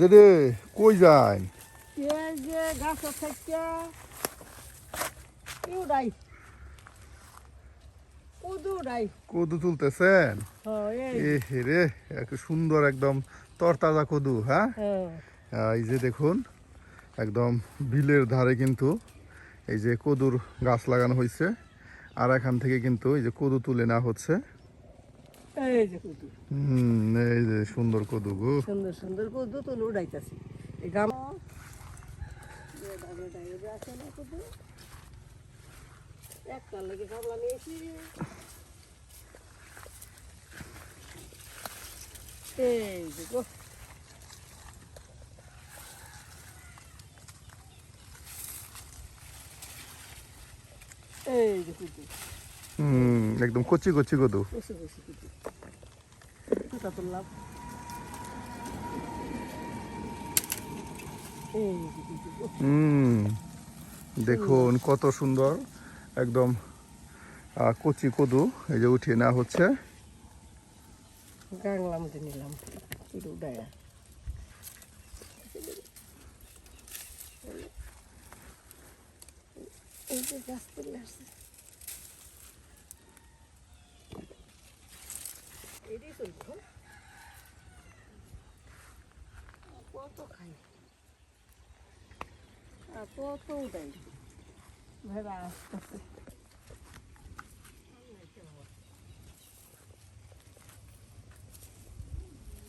যে রে কই যায় এই যে গাছ থেকে উড়াই। কুদু তুলতেছেন? হ্যাঁ রে সুন্দর একদম তরতাজা কদু হ্যাঁ? হ্যাঁ। এই যে দেখুন একদম বিলের ধারে কিন্তু এই যে কদুর গাছ লাগানো হয়েছে আর এখান থেকে কিন্তু এই যে কদু তুলে নেওয়া হচ্ছে। এই যে কুদু। হুম এই যে সুন্দর কদু গো। সুন্দর সুন্দর কুদু উড়াইতেছি এই গাম একটা লেগে গামলা নিয়েছি। এই যে গো। এই যে কুদু। হুম একদম কচি কচি কদু। হুম দেখুন কত সুন্দর একদম কচি কদু এই যে উঠিয়ে নেওয়া হচ্ছে। গাংলাম নিলাম এই যে গাছ তুলে আসছে। এটাই চলছে কত খাই? কত উঠাই? ভেবা আসতেছে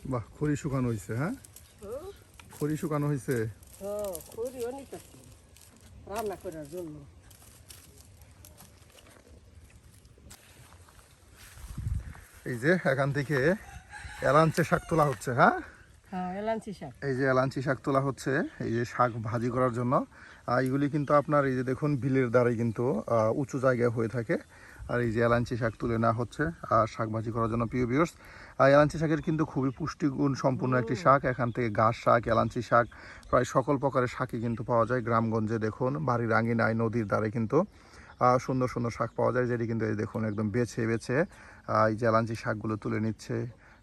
বাহ খড়ি শুকানো হয়েছে হ্যাঁ? খড়ি শুকানো হয়েছে হ্যাঁ খড়িও নিতেছি রান্না করার জন্য। এই যে এখান থেকে এলাঞ্চে শাক তোলা হচ্ছে হ্যাঁ? হ্যাঁ এলাঞ্চি শাক। এই যে এলাঞ্চি শাক তোলা হচ্ছে এই যে শাক ভাজি করার জন্য। আর এইগুলি কিন্তু আপনার এই যে দেখুন বিলের দ্বারাই কিন্তু উঁচু জায়গায় হয়ে থাকে। আর এই যে এলাঞ্চি শাক তুলে নেওয়া হচ্ছে আর শাক ভাজি করার জন্য প্রিয় বিয়র্স আর এলাঞ্চি শাকের কিন্তু খুবই পুষ্টিগুণ সম্পূর্ণ একটি শাক। এখান থেকে ঘাস শাক এলাঞ্চি শাক প্রায় সকল প্রকারের শাকই কিন্তু পাওয়া যায় গ্রামগঞ্জে দেখুন। বাড়ির আঙিনায় নদীর দ্বারে কিন্তু সুন্দর সুন্দর শাক পাওয়া যায় যেটি কিন্তু এই দেখুন একদম বেছে বেছে এই যে এলাঞ্চি শাকগুলো তুলে নিচ্ছে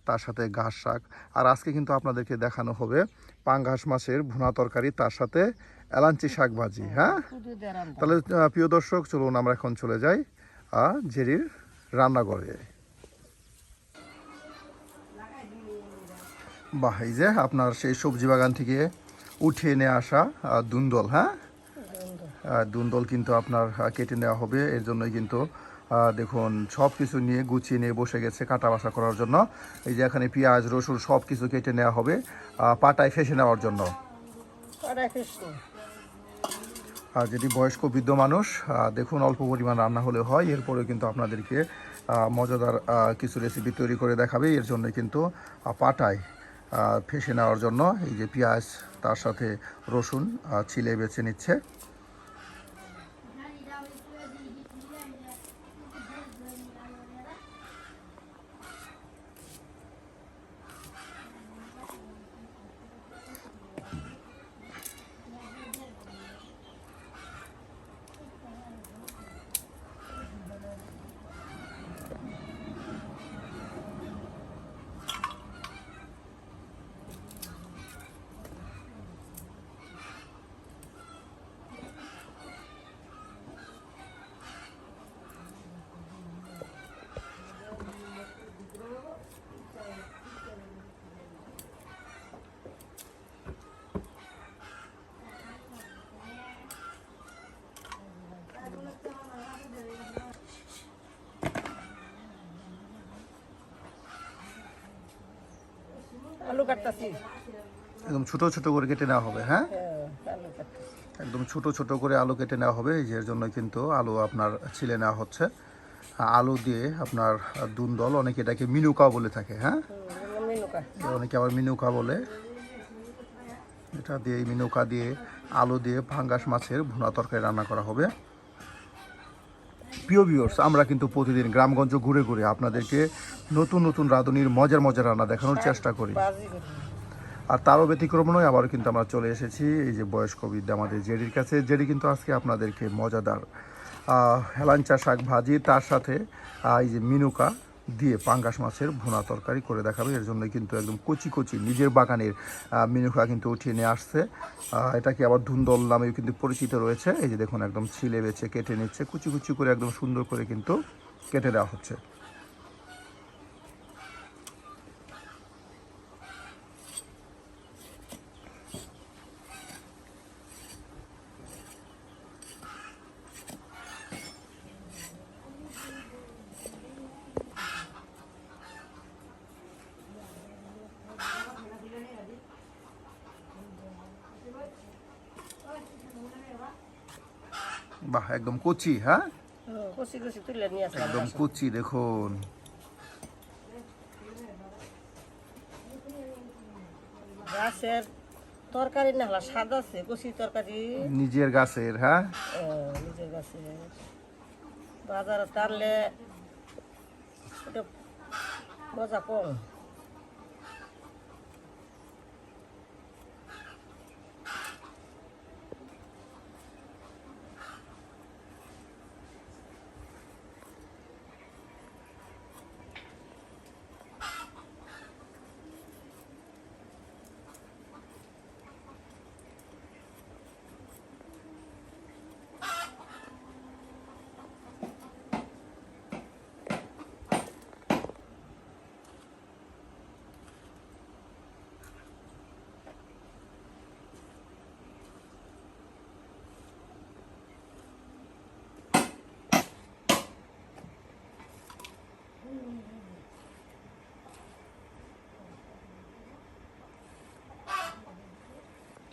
তার সাথে ঘাস শাক। আর আজকে কিন্তু আপনাদেরকে দেখানো হবে পাঙ্গাস মাছের ভুনা তরকারি তার সাথে এলাঞ্চি শাক ভাজি হ্যাঁ রান্না। তাহলে প্রিয় দর্শক চলুন আমরা এখন চলে যাই জেরির রান্নাঘরে। বাহ এই যে আপনার সেই সবজি বাগান থেকে উঠিয়ে নিয়ে আসা দুন্দল হ্যাঁ? দুন্দল। কিন্তু আপনার কেটে নেওয়া হবে এর জন্যই কিন্তু দেখুন সব কিছু নিয়ে গুছিয়ে নিয়ে বসে গেছে কাটা বাসা করার জন্য। এই যে এখানে পেঁয়াজ রসুন সব কিছু কেটে নেওয়া হবে পাটায় ফেসে নেওয়ার জন্য। আর যদি বয়স্ক বৃদ্ধ মানুষ দেখুন অল্প পরিমাণ রান্না হলে হয় এরপরেও কিন্তু আপনাদেরকে মজাদার কিছু রেসিপি তৈরি করে দেখাবে। এর জন্য কিন্তু পাটায় ফেসে নেওয়ার জন্য এই যে পেঁয়াজ তার সাথে রসুন ছিলে বেছে নিচ্ছে। আলু কাটতাছি। একদম ছোট ছোট করে কেটে নেওয়া হবে হ্যাঁ? হ্যাঁ একদম ছোট ছোট করে আলু কেটে নেওয়া হবে এর জন্য কিন্তু আলু আপনার ছিলে নেওয়া হচ্ছে। আলু দিয়ে আপনার দুন্দল অনেকে এটাকে মিনুকা বলে থাকে হ্যাঁ? অনেকে আবার মিনুকা বলে। এটা দিয়ে মিনুকা দিয়ে আলু দিয়ে ফাঙ্গাস মাছের ভুনা তরকারি রান্না করা হবে। প্রিয় ভিউয়ার্স আমরা কিন্তু প্রতিদিন গ্রামগঞ্জ ঘুরে ঘুরে আপনাদেরকে নতুন নতুন রাঁধুনির মজার মজার রান্না দেখানোর চেষ্টা করি। আর তারও ব্যতিক্রম নয়, আবারও কিন্তু আমরা চলে এসেছি এই যে বয়স্ক বিদ্যা আমাদের জেডির কাছে। জেডি কিন্তু আজকে আপনাদেরকে মজাদার হেলাঞ্চা শাক ভাজি, তার সাথে এই যে মিনুকা দিয়ে পাঙ্গাস মাছের ভুনা তরকারি করে দেখাবে। এর জন্য কিন্তু একদম কচি কচি নিজের বাগানের মিনুখা কিন্তু উঠিয়ে নিয়ে আসছে। এটা এটাকে আবার ধুন্দল নামেও কিন্তু পরিচিত রয়েছে। এই যে দেখুন, একদম ছিলে বেছে কেটে নিচ্ছে। কুচি কুচি করে একদম সুন্দর করে কিন্তু কেটে দেওয়া হচ্ছে। বাহ একদম কচি হ্যাঁ? তুলে নিয়ে আসলাম একদম কচি দেখুন। গাছের তরকারি না হলা স্বাদ আছে কষি তরকারি। নিজের গাছের হ্যাঁ? নিজের গাছে বাজারে টানলে মজা কম।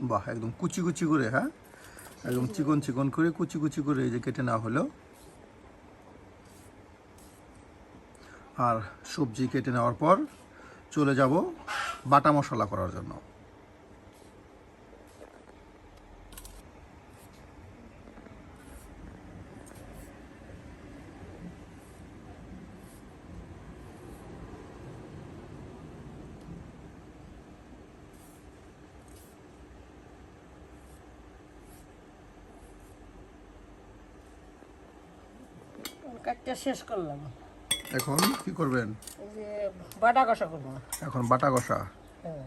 বাহ, একদম কুচি কুচি করে হ্যাঁ? একদম চিকন চিকন করে, কুচি কুচি করে এই যে কেটে না হলো। আর সবজি কেটে নেওয়ার পর চলে যাব বাটা মশলা করার জন্য। কাটটা শেষ করলাম। এখন কি করবেন? যে বাটা কষা করব। এখন বাটা কষা। হ্যাঁ।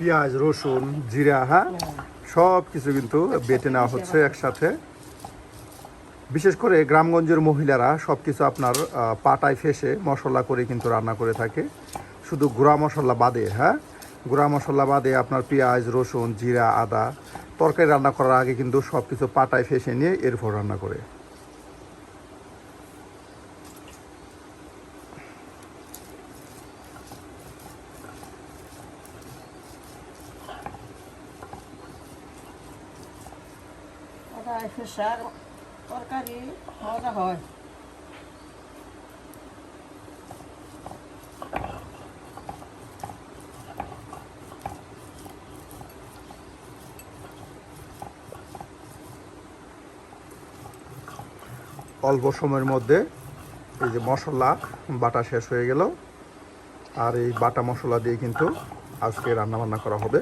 পেঁয়াজ, রসুন, জিরা হ্যাঁ? সব কিছু কিন্তু বেটে নেওয়া হচ্ছে একসাথে। বিশেষ করে গ্রামগঞ্জের মহিলারা সব কিছু আপনার পাটায় ফেসে মশলা করে কিন্তু রান্না করে থাকে। শুধু গুঁড়া মশলা বাদে হ্যাঁ? গুঁড়া মশলা বাদে আপনার পেঁয়াজ, রসুন, জিরা, আদা, তরকারি রান্না করার আগে কিন্তু সব কিছু পাটায় ফেসে নিয়ে এরপর রান্না করে। ফেসার তরকারি, মজা হয়। অল্প সময়ের মধ্যে এই যে মশলা, বাটা শেষ হয়ে গেল। আর এই বাটা মশলা দিয়ে কিন্তু আজকে রান্না বান্না করা হবে।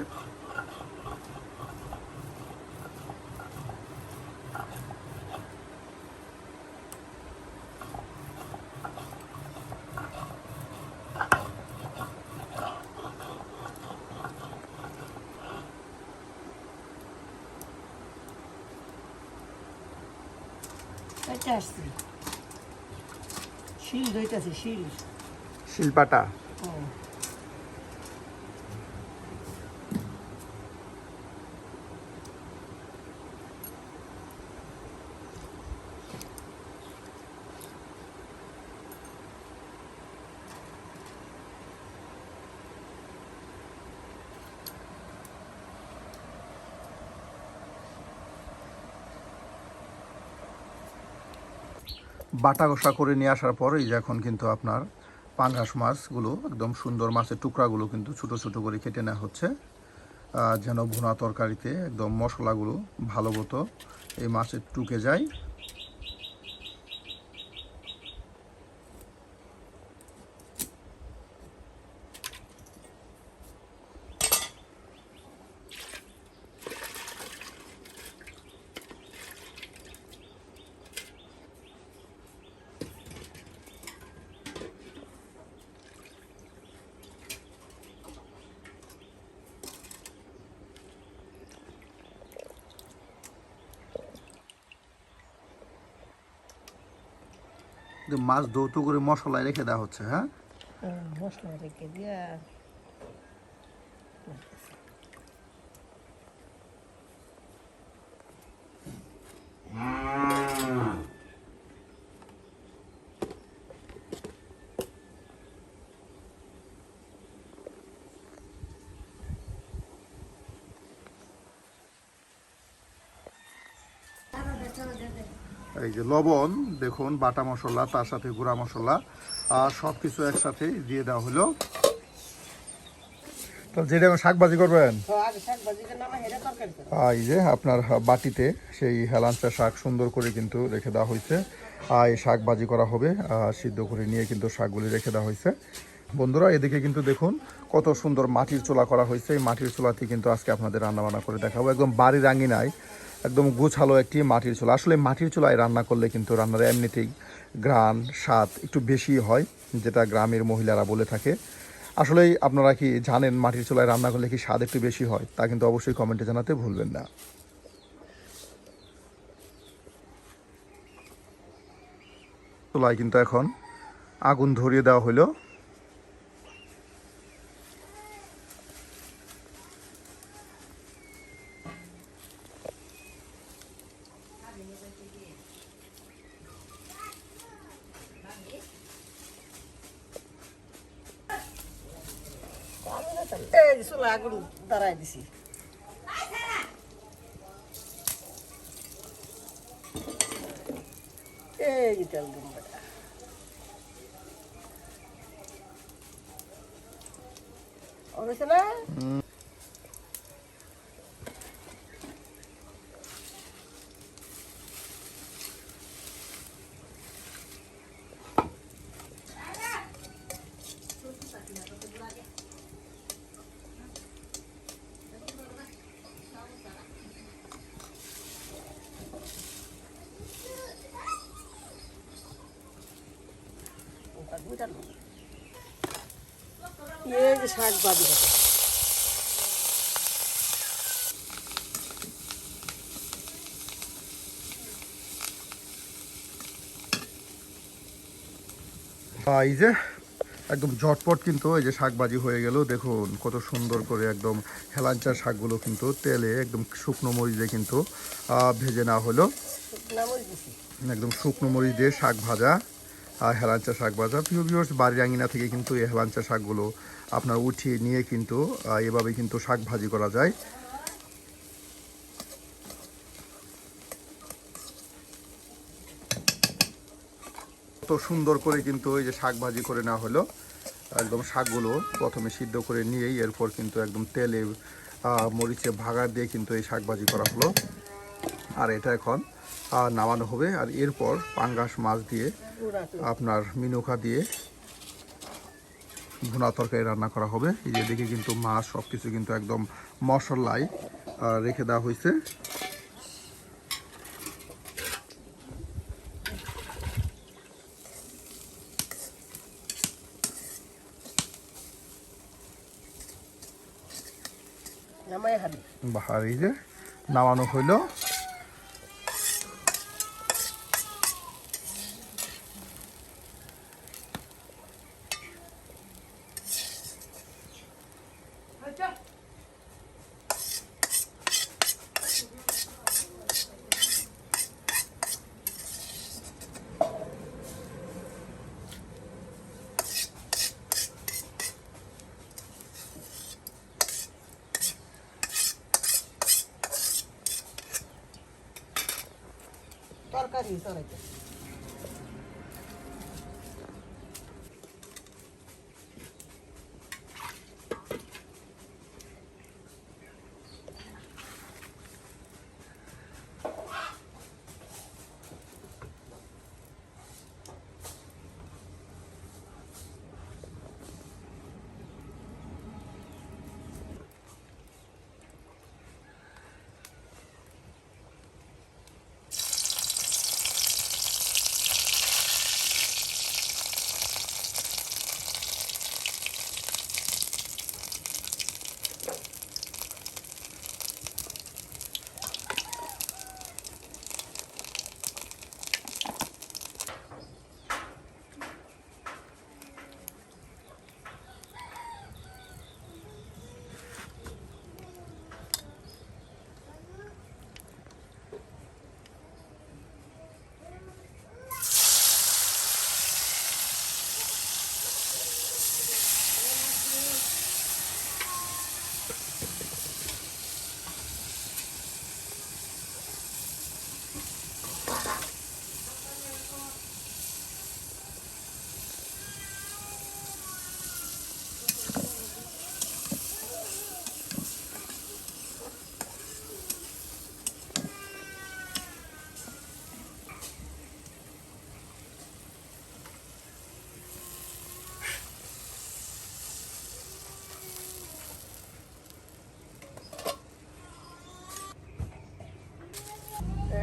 শিল ধইতেছে শিল। শিলপাটা। বাটা ঘষা করে নিয়ে আসার পরেই যখন এখন কিন্তু আপনার পাঙ্গাস মাছগুলো, একদম সুন্দর মাছের টুকরাগুলো কিন্তু ছোট ছোট করে কেটে নেওয়া হচ্ছে। যেন ভুনা তরকারিতে একদম মশলাগুলো ভালো মতো এই মাছের টুকে যায়। যে মাছ দৌত করে মশলায় রেখে দেওয়া হচ্ছে হ্যাঁ? হ্যাঁ, মশলা রেখে দিয়া এই যে লবণ দেখুন বাটা মশলা তার সাথে গুঁড়া মশলা আর সব কিছু একসাথে দিয়ে দেওয়া হলো। তো যেটা এখন শাক ভাজি করবেন এই যে আপনার বাটিতে সেই হেলাঞ্চা শাক সুন্দর করে কিন্তু রেখে দেওয়া হয়েছে। আর এই শাক ভাজি করা হবে সিদ্ধ করে নিয়ে কিন্তু শাকগুলি রেখে দেওয়া হয়েছে। বন্ধুরা এদিকে কিন্তু দেখুন কত সুন্দর মাটির চুলা করা হয়েছে। এই মাটির চুলাতে কিন্তু আজকে আপনাদের রান্না বান্না করে দেখাবো। একদম বাড়ির আঙিনায় একদম গোছালো একটি মাটির চুলা। আসলে মাটির চুলায় রান্না করলে কিন্তু রান্নার এমনিতেই গ্রান স্বাদ একটু বেশি হয়, যেটা গ্রামের মহিলারা বলে থাকে। আসলেই আপনারা কি জানেন মাটির চুলায় রান্না করলে কি স্বাদ একটু বেশি হয়? তা কিন্তু অবশ্যই কমেন্টে জানাতে ভুলবেন না। চুলায় কিন্তু এখন আগুন ধরিয়ে দেওয়া হলো। এই চুলা আগুন দাঁড়াই দিছি। এই তেল দিন বেটা হয়েছে না ওটা গুটানো। এই যে শাক বাদি আহ, এই যে একদম ঝটপট কিন্তু এই যে শাকবাজি হয়ে গেল দেখুন কত সুন্দর করে একদম হেলাঞ্চার শাকগুলো কিন্তু তেলে একদম শুকনো মরিচে কিন্তু আহ, ভেজে নেওয়া হলো। একদম শুকনো মরিচ দিয়ে শাক ভাজা। হেলাঞ্চা শাক ভাজা প্রিয় ভিউয়ার্স বাড়ির আঙিনা থেকে কিন্তু এই হেলাঞ্চা শাকগুলো আপনার উঠিয়ে নিয়ে কিন্তু এভাবে কিন্তু শাক ভাজি করা যায়। তো সুন্দর করে কিন্তু এই যে শাক ভাজি করে নেওয়া হলো, একদম শাকগুলো প্রথমে সিদ্ধ করে নিয়েই এরপর কিন্তু একদম তেলে মরিচে ভাগা দিয়ে কিন্তু এই শাক ভাজি করা হলো। আর এটা এখন নামানো হবে। আর এরপর পাঙ্গাস মাছ দিয়ে আপনার মিনুকা দিয়ে ভুনা তরকারি রান্না করা হবে। এই যে দেখে কিন্তু মাছ সব কিছু কিন্তু একদম মশলায় আহ, রেখে দেওয়া হয়েছে। বাহার এই যে নামানো হইল। তরকারি তরকারি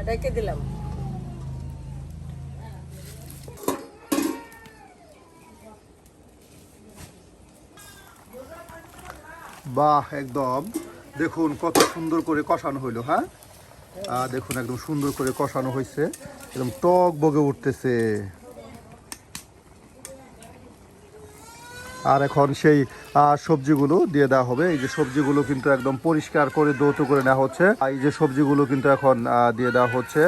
রেখে দিলাম। বাহ, একদম। দেখুন, কত সুন্দর করে কষানো হইল হ্যাঁ? দেখুন, একদম সুন্দর করে কষানো হয়েছে একদম টক বগে উঠতেছে। আর এখন সেই সবজিগুলো দিয়ে দেওয়া হবে। এই যে সবজিগুলো কিন্তু একদম পরিষ্কার করে দৌত করে নেওয়া হচ্ছে। এই যে সবজিগুলো কিন্তু এখন দিয়ে দেওয়া হচ্ছে।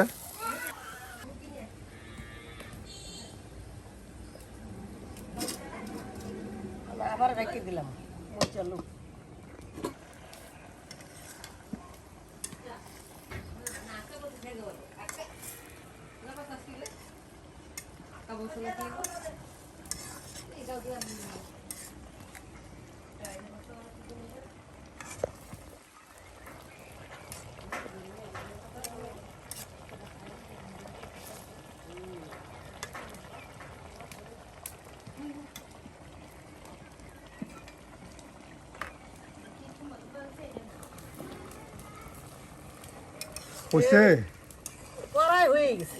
কড়াই হয়ে গেছে।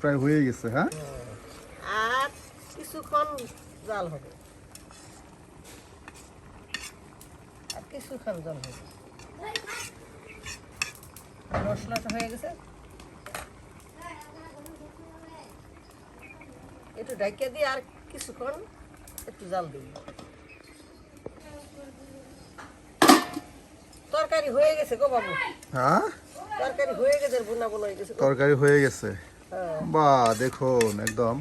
প্রায় হয়ে গেছে হ্যাঁ আর কিছুক্ষণ জাল হবে। আর কিছুক্ষণ জল হবে। মশলাটা হয়ে গেছে। একটু ঢাকিয়ে দিয়ে আর কিছুক্ষণ একটু জাল দিই তরকারি হয়ে গেছে গো বাবু। হ্যাঁ তরকারি হয়ে গেছে বুনা বুনা হয়ে বা দেখুন একদম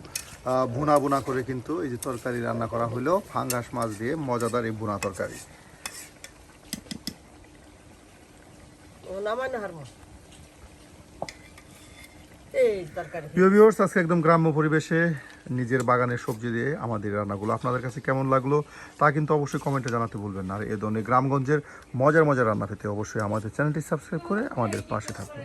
বুনা ভুনা ভুনা করে কিন্তু এই যে তরকারি রান্না করা হলো ফাঙ্গাস মাছ দিয়ে মজাদার এই বুনা তরকারি ও নামাই না হারমো এই তরকারি প্রিয় ভিউর্স আজকে একদম গ্রাম্য পরিবেশে নিজের বাগানের সবজি দিয়ে আমাদের রান্নাগুলো আপনাদের কাছে কেমন লাগল তা কিন্তু অবশ্যই কমেন্টে জানাতে ভুলবেন না। আর এ ধরনের গ্রামগঞ্জের মজার মজার রান্না পেতে অবশ্যই আমাদের চ্যানেলটি সাবস্ক্রাইব করে আমাদের পাশে থাকুন।